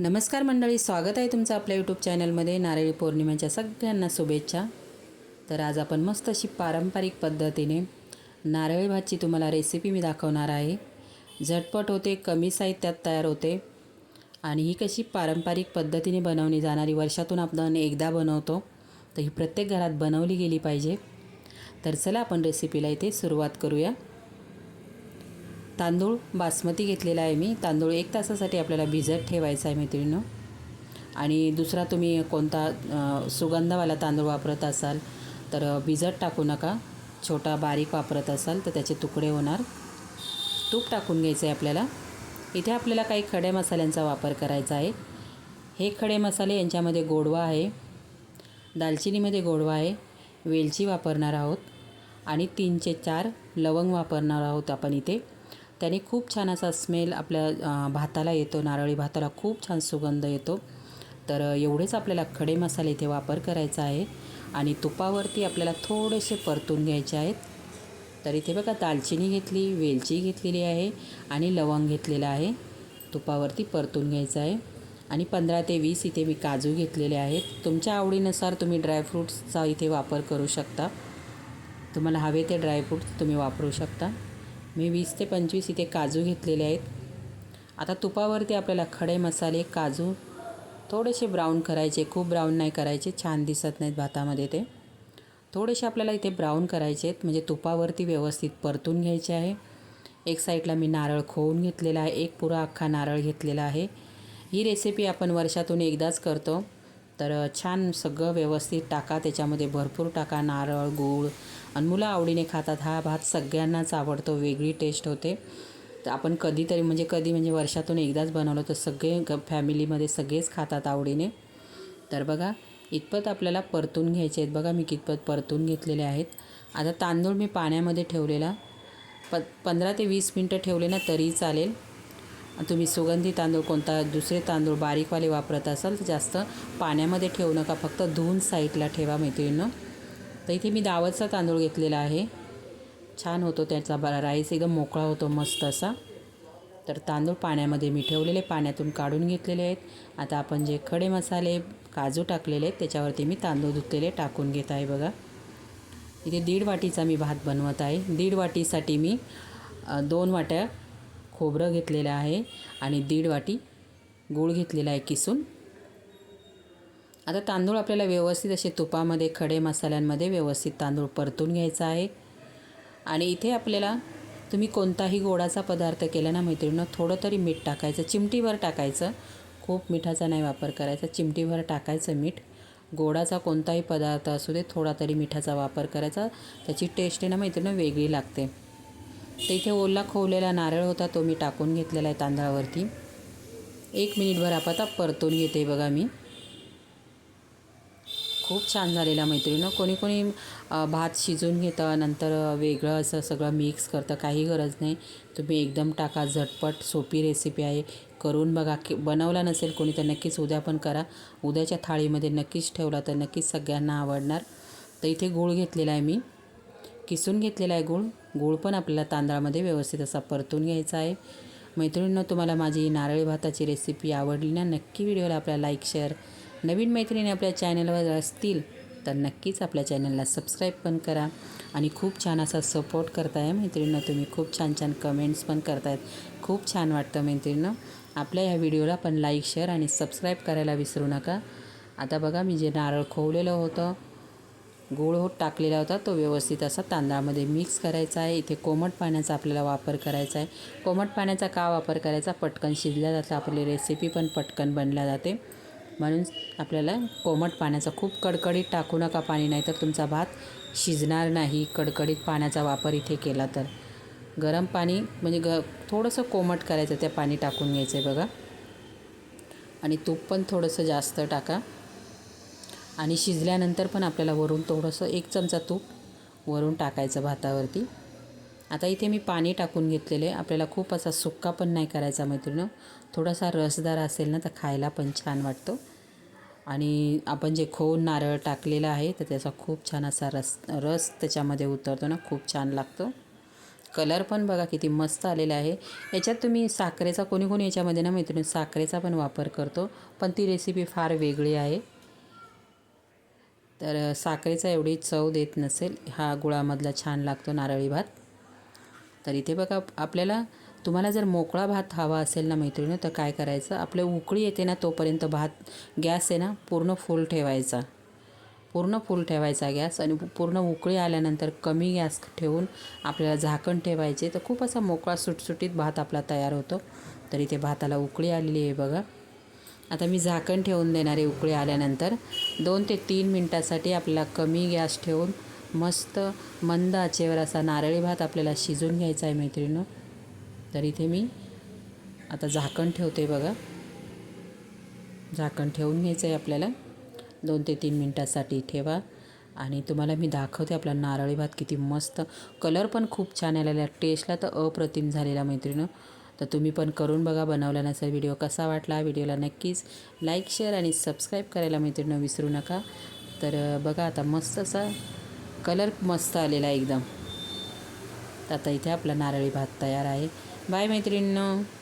नमस्कार मंडळी स्वागत आहे तुमचं आपल्या यूट्यूब चॅनलमध्ये. नारळी पौर्णिमेच्या सगळ्यांना शुभेच्छा. तर आज आपण मस्त अशी पारंपरिक पद्धतीने नारळी भातची तुम्हाला रेसिपी मी दाखवणार आहे. झटपट होते कमी साहित्यात तयार होते आणि ही कशी पारंपरिक पद्धतीने बनवली जाणारी वर्षातून आपण एकदा बनवतो तर ही प्रत्येक घरात बनवली गेली पाहिजे. तर चला आपण रेसिपीला इथे सुरुवात करूया. तांदूळ बासमती घेतलेला आहे मी. तांदूळ एक तासासाठी आपल्याला भिजत ठेवायचा आहे मैत्रिणीनं. आणि दुसरा तुम्ही कोणता सुगंधवाला तांदूळ वापरत असाल तर भिजत टाकू नका. छोटा बारीक वापरत असाल तर त्याचे तुकडे होणार. तूप टाकून घ्यायचं आहे आपल्याला. इथे आपल्याला काही खडे मसाल्यांचा वापर करायचा आहे. हे खडे मसाले यांच्यामध्ये गोडवा आहे. दालचिनीमध्ये गोडवा आहे. वेलची वापरणार आहोत. आणि तीनचे चार लवंग वापरणार आहोत आपण इथे. त्याने खूप छान असा स्मेल आपल्या भाताला येतो नारळी भाताला खूप छान सुगंध येतो. तर एवढेच आपल्याला खडे मसाले इथे वापर करायचा आहे. आणि तुपावरती आपल्याला थोडेसे परतून घ्यायचे आहेत. तर इथे बघा दालचिनी घेतली वेलची घेतलेली आहे आणि लवंग घेतलेलं आहे. तुपावरती परतून घ्यायचं आहे. आणि पंधरा ते वीस इथे मी काजू घेतलेले आहेत. तुमच्या आवडीनुसार तुम्ही ड्रायफ्रूट्सचा इथे वापर करू शकता. तुम्हाला हवे ते ड्रायफ्रूट्स तुम्ही वापरू शकता. मी वीस ते पंचवीस इथे काजू घेतलेले आहेत. आता तुपावरती आपल्याला खडे मसाले काजू थोडेसे ब्राऊन करायचे. खूप ब्राऊन नाही करायचे. छान दिसत नाहीत भातामध्ये ते. थोडेसे आपल्याला इथे ब्राऊन करायचे आहेत. म्हणजे तुपावरती व्यवस्थित परतून घ्यायचे आहे. एक साईडला मी नारळ खोवून घेतलेला आहे. एक पुरा अख्खा नारळ घेतलेला आहे. ही रेसिपी आपण वर्षातून एकदाच करतो. तर छान सगळं व्यवस्थित टाका. त्याच्यामध्ये भरपूर टाका. नारळ गूळ आणि मुलं आवडीने खातात. हा भात सगळ्यांनाच आवडतो. वेगळी टेस्ट होते. तर आपण कधीतरी म्हणजे कधी म्हणजे वर्षातून एकदाच बनवलं तर सगळे ग फॅमिलीमध्ये सगळेच खातात आवडीने. तर बघा इतपत आपल्याला परतून घ्यायचे आहेत. बघा मी कितपत परतून घेतलेले आहेत. आता तांदूळ मी पाण्यामध्ये ठेवलेला. प पंधरा ते वीस मिनटं ठेवले ना तरी चालेल. तुम्ही सुगंधी तांदूळ कोणता दुसरे तांदूळ बारीकवाले वापरत असाल तर जास्त पाण्यामध्ये ठेवू नका. फक्त धुवून साईडला ठेवा मैत्रिणीनं. तर इथे मी दावतचा तांदूळ घेतलेला आहे. छान होतो त्याचा बरा राईस एकदम मोकळा होतो मस्त असा. तर तांदूळ पाण्यामध्ये मी ठेवलेले पाण्यातून काढून घेतलेले आहेत. आता आपण जे खडे मसाले काजू टाकलेले आहेत त्याच्यावरती मी तांदूळ धुतलेले टाकून घेत आहे बघा. इथे दीड वाटीचा मी भात बनवत आहे. दीड वाटीसाठी मी दोन वाट्या खोबरं घेतलेलं आहे आणि दीड वाटी गूळ घेतलेला आहे किसून. आता तांदूळ आपल्याला व्यवस्थित असे तुपामध्ये खडे मसाल्यांमध्ये व्यवस्थित तांदूळ परतून घ्यायचा आहे. आणि इथे आपल्याला तुम्ही कोणताही गोडाचा पदार्थ केला ना मैत्रिणीनं थोडं तरी मीठ टाकायचं. चिमटीभर टाकायचं. खूप मिठाचा नाही वापर करायचा. चिमटीभर टाकायचं मीठ. गोडाचा कोणताही पदार्थ असू दे थोडा तरी मिठाचा वापर करायचा. त्याची टेस्ट आहे ना मैत्रिणं वेगळी लागते. तर इथे ओला खोवलेला नारळ होता तो मी टाकून घेतलेला आहे तांदळावरती. एक मिनिटभर आपण आता परतून घेते बघा मी. खूप छान झालेला मैत्रिणं कोणी कोणी भात शिजून घेतं नंतर वेगळं असं सगळं मिक्स करतं काही गरज नाही. तुम्ही एकदम टाका झटपट सोपी रेसिपी आहे. करून बघा. की बनवला नसेल कोणी तर नक्कीच उद्या पण करा. उद्याच्या थाळीमध्ये नक्कीच ठेवला तर नक्कीच सगळ्यांना आवडणार. तर इथे गूळ घेतलेला आहे मी. किसून घेतलेला आहे गूळ. गूळ पण आपल्याला तांदळामध्ये व्यवस्थित असा परतून घ्यायचा आहे. मैत्रिणींना तुम्हाला माझी नारळी भाताची रेसिपी आवडली ना नक्की व्हिडिओला आपल्या लाईक शेअर नवीन मैत्रिणी आपल्या चॅनलवर असतील तर नक्कीच आपल्या चॅनलला सबस्क्राईब पण करा आणि खूप छान असा सपोर्ट करताय मैत्रिणीनं. तुम्ही खूप छान छान कमेंट्स पण करतायत. खूप छान वाटतं मैत्रिणीनं. आपल्या ह्या व्हिडिओला पण लाईक शेअर आणि सबस्क्राईब करायला विसरू नका. आता बघा मी जे नारळ खोवलेलं होतं गूळ होत टाकलेला होता तो व्यवस्थित असा तांदळामध्ये मिक्स करायचा आहे. इथे कोमट पाण्याचा आपल्याला वापर करायचा आहे. कोमट पाण्याचा का वापर करायचा? पटकन शिजल्या जातं. आपली रेसिपी पण पटकन बनल्या जाते. म्हणून आपल्याला कोमट पाण्याचा खूप कडकडीत टाकू नका पाणी नाही तर तुमचा भात शिजणार नाही. कडकडीत पाण्याचा वापर इथे केला तर. गरम पाणी म्हणजे ग थोडंसं कोमट करायचं त्या पाणी टाकून घ्यायचं आहे बघा. आणि तूप पण थोडंसं जास्त टाका. आणि शिजल्यानंतर पण आपल्याला वरून थोडंसं एक चमचा तूप वरून टाकायचं भातावरती. आता इथे मी पाणी टाकून घेतलेलं आहे. आपल्याला खूप असा सुक्का पण नाही करायचा मैत्रिणं थोडासा रसदार असेल ना तर खायला पण छान वाटतो. आणि आपण जे खोल नारळ टाकलेला आहे तर त्याचा खूप छान असा रस रस त्याच्यामध्ये उतरतो ना खूप छान लागतो. कलर पण बघा किती मस्त आलेला आहे. याच्यात तुम्ही साखरेचा कोणी कोणी याच्यामध्ये ना मैत्रिणी साखरेचा पण वापर करतो पण ती रेसिपी फार वेगळी आहे. तर साखरेचा एवढी चव देत नसेल हा गुळामधला छान लागतो नारळी भात. तर इथे बघा आपल्याला तुम्हाला जर मोकळा भात हवा असेल ना मैत्रिणी तर काय करायचं? आपले उकळी येते ना तोपर्यंत भात गॅस आहे ना पूर्ण फुल ठेवायचा. पूर्ण फुल ठेवायचा गॅस आणि पूर्ण उकळी आल्यानंतर कमी गॅस ठेवून आपल्याला झाकण ठेवायचे. तर खूप असा मोकळा सुटसुटीत भात आपला तयार होतो. तर इथे भाताला उकळी आलेली आहे बघा. आता मी झाकण ठेवून देणार आहे उकळी आल्यानंतर. दोन ते तीन मिनटासाठी आपल्याला कमी गॅस ठेवून मस्त मंद आचेवर असा नारळी भात आपल्याला शिजून घ्यायचा आहे मैत्रिणीनं. तर इथे मी आता झाकण ठेवते बघा. झाकण ठेवून घ्यायचं आहे आपल्याला. दोन ते तीन मिनटासाठी ठेवा. आणि तुम्हाला मी दाखवते आपला नारळी भात किती मस्त. कलर पण खूप छान आलेला टेस्टला तर अप्रतिम झालेला मैत्रिणं तर तुम्ही पण करून बघा बनवला नसेल व्हिडिओ कसा वाटला. व्हिडिओला नक्कीच लाईक शेअर आणि सबस्क्राईब करायला मैत्रिणं विसरू नका. तर बघा आता मस्त असा कलर मस्त आलेला आहे एकदम आता इथे आपला नारळी भात तयार आहे. बाय मैत्रिणींनो.